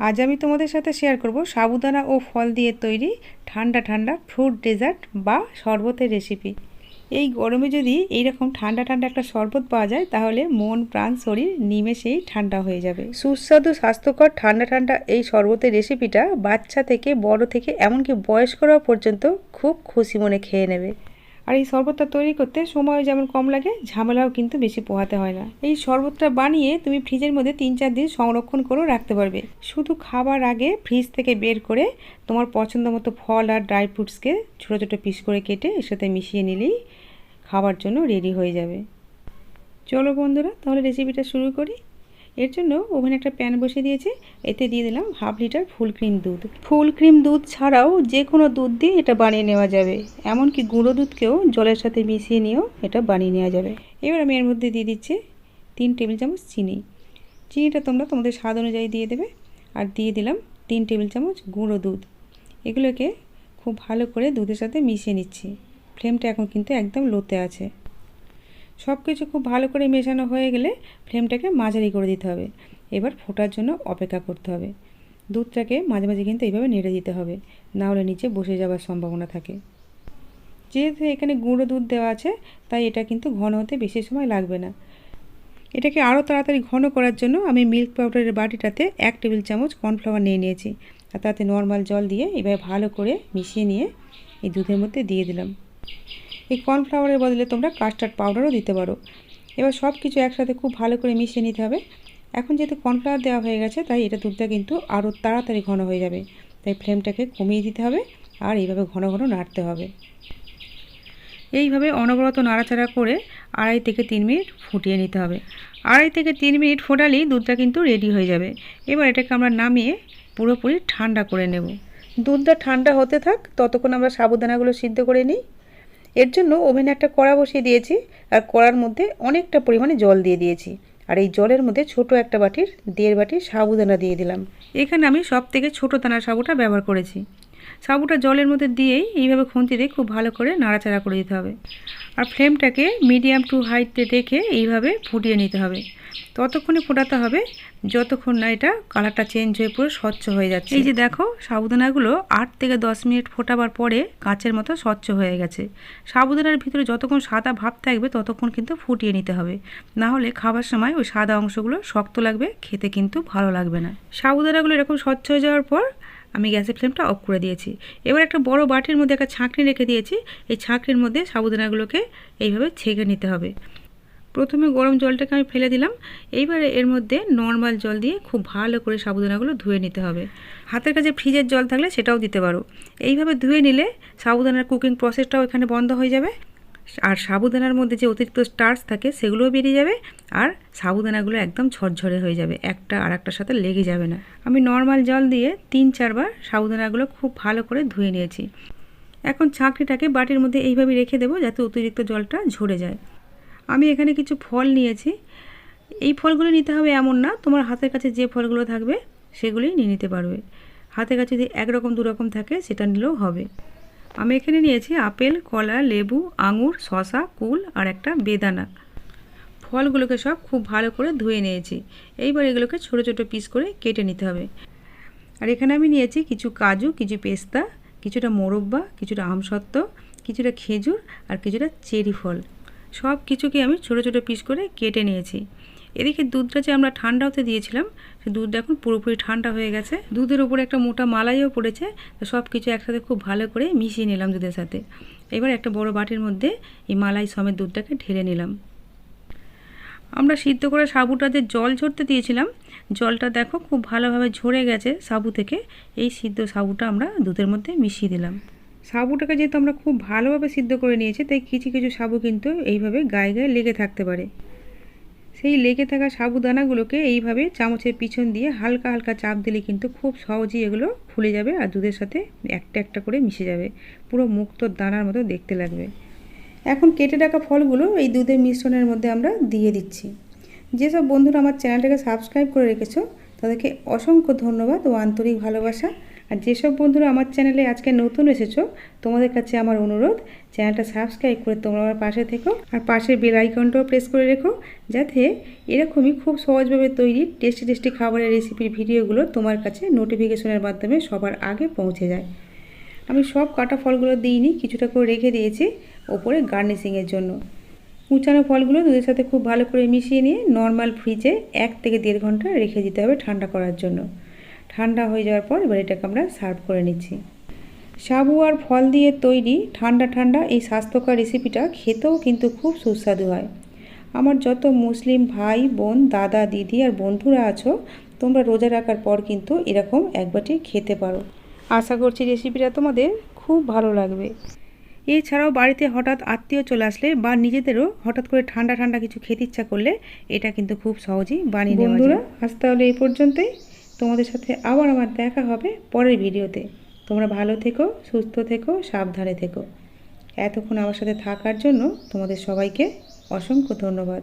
আজ আমি তোমাদের সাথে শেয়ার করব সাবুদানা ও ফল দিয়ে তৈরি ঠান্ডা ঠান্ডা ফ্রুট ডেজার্ট বা শরবতের রেসিপি এই গরমে যদি এইরকম ঠান্ডা ঠান্ডা একটা শরবত পাওয়া যায়, তাহলে মন, প্রাণ, শরীর নিমেষেই ঠান্ডা হয়ে যাবে। সুস্বাদু, স্বাস্থ্যকর, ঠান্ডা ঠান্ডা এই শরবতের রেসিপিটা বাচ্চা থেকে, বড় থেকে, এমনকি বয়স্করা পর্যন্ত খুব খুশি মনে খেয়ে নেবে। আর এই শরবতটা তৈরি করতে সময় যেমন কম লাগে, ঝামেলাও কিন্তু বেশি পোহাতে হয় না। এই শরবতটা বানিয়ে তুমি ফ্রিজের মধ্যে তিন চার দিন সংরক্ষণ করেও রাখতে পারবে। শুধু খাবার আগে ফ্রিজ থেকে বের করে তোমার পছন্দ মতো ফল আর ড্রাই ফ্রুটসকে ছোটো ছোটো পিস করে কেটে এর সাথে মিশিয়ে নিলেই খাবার জন্য রেডি হয়ে যাবে। চলো বন্ধুরা, তাহলে রেসিপিটা শুরু করি। এর জন্য ওভেনে একটা প্যান বসিয়ে দিয়েছি। এতে দিয়ে দিলাম হাফ লিটার ফুল ক্রিম দুধ। ফুল ক্রিম দুধ ছাড়াও যে কোনো দুধ দিয়ে এটা বানিয়ে নেওয়া যাবে। এমনকি গুঁড়ো দুধকেও জলের সাথে মিশিয়ে নিয়েও এটা বানিয়ে নেওয়া যাবে। এবার আমি এর মধ্যে দিয়ে দিচ্ছি তিন টেবিল চামচ চিনি। চিনিটা তোমরা তোমাদের স্বাদ অনুযায়ী দিয়ে দেবে। আর দিয়ে দিলাম তিন টেবিল চামচ গুঁড়ো দুধ। এগুলোকে খুব ভালো করে দুধের সাথে মিশিয়ে নিচ্ছি। ফ্লেমটা এখন কিন্তু একদম লোতে আছে। সব কিছু খুব ভালো করে মেশানো হয়ে গেলে ফ্লেমটাকে মাঝারি করে দিতে হবে। এবার ফোটার জন্য অপেক্ষা করতে হবে। দুধটাকে মাঝে মাঝে কিন্তু এইভাবে নেড়ে দিতে হবে। না হলে নিচে বসে যাওয়ার সম্ভাবনা থাকে। যেহেতু এখানে গুঁড়ো দুধ দেওয়া আছে, তাই এটা কিন্তু ঘন হতে বেশি সময় লাগবে না। এটাকে আরও তাড়াতাড়ি ঘন করার জন্য আমি মিল্ক পাউডারের বাটিটাতে এক টেবিল চামচ কর্নফ্লাওয়ার নিয়ে নিয়েছি। আর তাতে নর্মাল জল দিয়ে এভাবে ভালো করে মিশিয়ে নিয়ে এই দুধের মধ্যে দিয়ে দিলাম। এই কর্নফ্লাওয়ারের বদলে তোমরা কাস্টার্ড পাউডারও দিতে পারো। এবার সব কিছু একসাথে খুব ভালো করে মিশিয়ে নিতে হবে। এখন যেহেতু কর্নফ্লাওয়ার দেওয়া হয়ে গেছে, তাই এটা দুধটা কিন্তু আরও তাড়াতাড়ি ঘন হয়ে যাবে। তাই ফ্লেমটাকে কমিয়ে দিতে হবে আর এইভাবে ঘন ঘন নাড়তে হবে। এইভাবে অনবরত নাড়াচাড়া করে আড়াই থেকে তিন মিনিট ফুটিয়ে নিতে হবে। আড়াই থেকে তিন মিনিট ফোটালেই দুধটা কিন্তু রেডি হয়ে যাবে। এবার এটাকে আমরা নামিয়ে পুরোপুরি ঠান্ডা করে নেব। দুধটা ঠান্ডা হতে থাক, ততক্ষণ আমরা সাবুদানাগুলো সিদ্ধ করে নিই। এর জন্য ওভেনে একটা কড়া বসিয়ে দিয়েছি আর কড়ার মধ্যে অনেকটা পরিমাণে জল দিয়ে দিয়েছি। আর এই জলের মধ্যে ছোট একটা বাটির দেড় বাটির সাবুদানা দিয়ে দিলাম। এখানে আমি সব থেকে ছোটো দানা সাবুটা ব্যবহার করেছি। সাবুটা জলের মধ্যে দিয়েই এইভাবে দিয়ে খুব ভালো করে নাড়াচাড়া করে দিতে হবে। আর ফ্লেমটাকে মিডিয়াম টু হাইতে রেখে এইভাবে ফুটিয়ে নিতে হবে। ততক্ষণে ফোটাতে হবে, যতক্ষণ না এটা কালারটা চেঞ্জ হয়ে পুরো স্বচ্ছ হয়ে যাচ্ছে। এই যে দেখো, সাবুদানাগুলো আট থেকে দশ মিনিট ফোটাবার পরে কাঁচের মতো স্বচ্ছ হয়ে গেছে। সাবুদানার ভিতরে যতক্ষণ সাদা ভাব থাকবে, ততক্ষণ কিন্তু ফুটিয়ে নিতে হবে। না হলে খাবার সময় ওই সাদা অংশগুলো শক্ত লাগবে, খেতে কিন্তু ভালো লাগবে না। সাবুদানাগুলো এরকম স্বচ্ছ হয়ে যাওয়ার পর আমি গ্যাসের ফ্লেমটা অফ করে দিয়েছি। এবার একটা বড় বাটির মধ্যে একটা ছাঁকনি রেখে দিয়েছি। এই ছাঁকনির মধ্যে সাবুদানাগুলোকে এইভাবে ছেঁকে নিতে হবে। প্রথমে গরম জলটাকে আমি ফেলে দিলাম। এইবারে এর মধ্যে নর্মাল জল দিয়ে খুব ভালো করে সাবুদানাগুলো ধুয়ে নিতে হবে। হাতের কাছে ফ্রিজের জল থাকলে সেটাও দিতে পারো। এইভাবে ধুয়ে নিলে সাবুদানার কুকিং প্রসেসটাও এখানে বন্ধ হয়ে যাবে। আর সাবুদানার মধ্যে যে অতিরিক্ত স্টার্চ থাকে, সেগুলোও বেরিয়ে যাবে আর সাবুদানাগুলো একদম ঝরঝরে হয়ে যাবে। একটা আর একটার সাথে লেগে যাবে না। আমি নর্মাল জল দিয়ে তিন চারবার সাবুদানাগুলো খুব ভালো করে ধুয়ে নিয়েছি। এখন ছাঁকনিটাকে বাটির মধ্যে এইভাবে রেখে দেবো যাতে অতিরিক্ত জলটা ঝরে যায়। আমি এখানে কিছু ফল নিয়েছি। এই ফলগুলো নিতে হবে এমন না, তোমার হাতের কাছে যে ফলগুলো থাকবে, সেগুলোই নিয়ে নিতে পারবে। হাতের কাছে যদি একরকম, দুরকম থাকে, সেটা নিলেও হবে। আমি এখানে নিয়েছি আপেল, কলা, লেবু, আঙুর শশা কুল আর একটা বেদানা। ফলগুলোকে সব খুব ভালো করে ধুয়ে নিয়েছি। এইবার এগুলোকে ছোটো ছোটো পিস করে কেটে নিতে হবে। আর এখানে আমি নিয়েছি কিছু কাজু, কিছু পেস্তা, কিছুটা মোরব্বা, কিছুটা আমসত্ত্ব, কিছুটা খেজুর আর কিছুটা চেরি ফল। সব কিছুকে আমি ছোটো ছোটো পিস করে কেটে নিয়েছি। এদিকে দুধটা যে আমরা ঠান্ডা হতে দিয়েছিলাম, সে দুধটা এখন পুরোপুরি ঠান্ডা হয়ে গেছে। দুধের উপরে একটা মোটা মালাইও পড়েছে, তো সব কিছু একসাথে খুব ভালো করে মিশিয়ে নিলাম দুধের সাথে। এবার একটা বড় বাটির মধ্যে এই মালাই সমেত দুধটাকে ঢেলে নিলাম। আমরা সিদ্ধ করে সাবুটাতে জল ঝরতে দিয়েছিলাম, জলটা দেখো খুব ভালোভাবে ঝরে গেছে সাবু থেকে। এই সিদ্ধ সাবুটা আমরা দুধের মধ্যে মিশিয়ে দিলাম। সাবুটাকে যেহেতু আমরা খুব ভালোভাবে সিদ্ধ করে নিয়েছি, তাই কিছু কিছু সাবু কিন্তু এইভাবে গায়ে গায়ে লেগে থাকতে পারে। সেই লেগে থাকা সাবুদানাগুলোকে এইভাবে চামচের পিছন দিয়ে হালকা হালকা চাপ দিলে কিন্তু খুব সহজেই এগুলো ফুলে যাবে আর দুধের সাথে একটা একটা করে মিশে যাবে। পুরো মুক্ত দানার মতো দেখতে লাগবে। এখন কেটে রাখা ফলগুলো এই দুধের মিশ্রণের মধ্যে আমরা দিয়ে দিচ্ছি। যেসব বন্ধুরা আমার চ্যানেলটাকে সাবস্ক্রাইব করে রেখেছো, তাদেরকে অসংখ্য ধন্যবাদ ও আন্তরিক ভালোবাসা। আর যেসব বন্ধুরা আমার চ্যানেলে আজকে নতুন এসেছ, তোমাদের কাছে আমার অনুরোধ, চ্যানেলটা সাবস্ক্রাইব করে তোমরা আমার পাশে থেকো আর পাশের বেল আইকনটাও প্রেস করে রেখো, যাতে এরকমই খুব সহজভাবে তৈরি টেস্টি টেস্টি খাবারের রেসিপির ভিডিওগুলো তোমার কাছে নোটিফিকেশনের মাধ্যমে সবার আগে পৌঁছে যায়। আমি সব কাটা ফলগুলো দিইনি, কিছুটা করে রেখে দিয়েছি ওপরে গার্নিশিংয়ের জন্য। কুচানো ফলগুলো দুধের সাথে খুব ভালো করে মিশিয়ে নিয়ে নর্মাল ফ্রিজে এক থেকে দেড় ঘণ্টা রেখে দিতে হবে ঠান্ডা করার জন্য। ঠান্ডা হয়ে যাওয়ার পর এবার এটাকে আমরা সার্ভ করে নিচ্ছি। সাবু আর ফল দিয়ে তৈরি ঠান্ডা ঠান্ডা এই স্বাস্থ্যকর রেসিপিটা খেতেও কিন্তু খুব সুস্বাদু হয়। আমার যত মুসলিম ভাই, বোন, দাদা, দিদি আর বন্ধুরা আছো, তোমরা রোজা রাখার পর কিন্তু এরকম একবারটি খেতে পারো। আশা করছি রেসিপিটা তোমাদের খুব ভালো লাগবে। এছাড়াও বাড়িতে হঠাৎ আত্মীয় চলে আসলে বা নিজেদেরও হঠাৎ করে ঠান্ডা ঠান্ডা কিছু খেতে ইচ্ছা করলে এটা কিন্তু খুব সহজেই বানিয়ে নেওয়া আজ তাহলে এই পর্যন্তই। তোমাদের সাথে আবার আমার দেখা হবে পরের ভিডিওতে। তোমরা ভালো থেকো, সুস্থ থেকো, সাবধানে থেকো। এতক্ষণ আমার সাথে থাকার জন্য তোমাদের সবাইকে অসংখ্য ধন্যবাদ।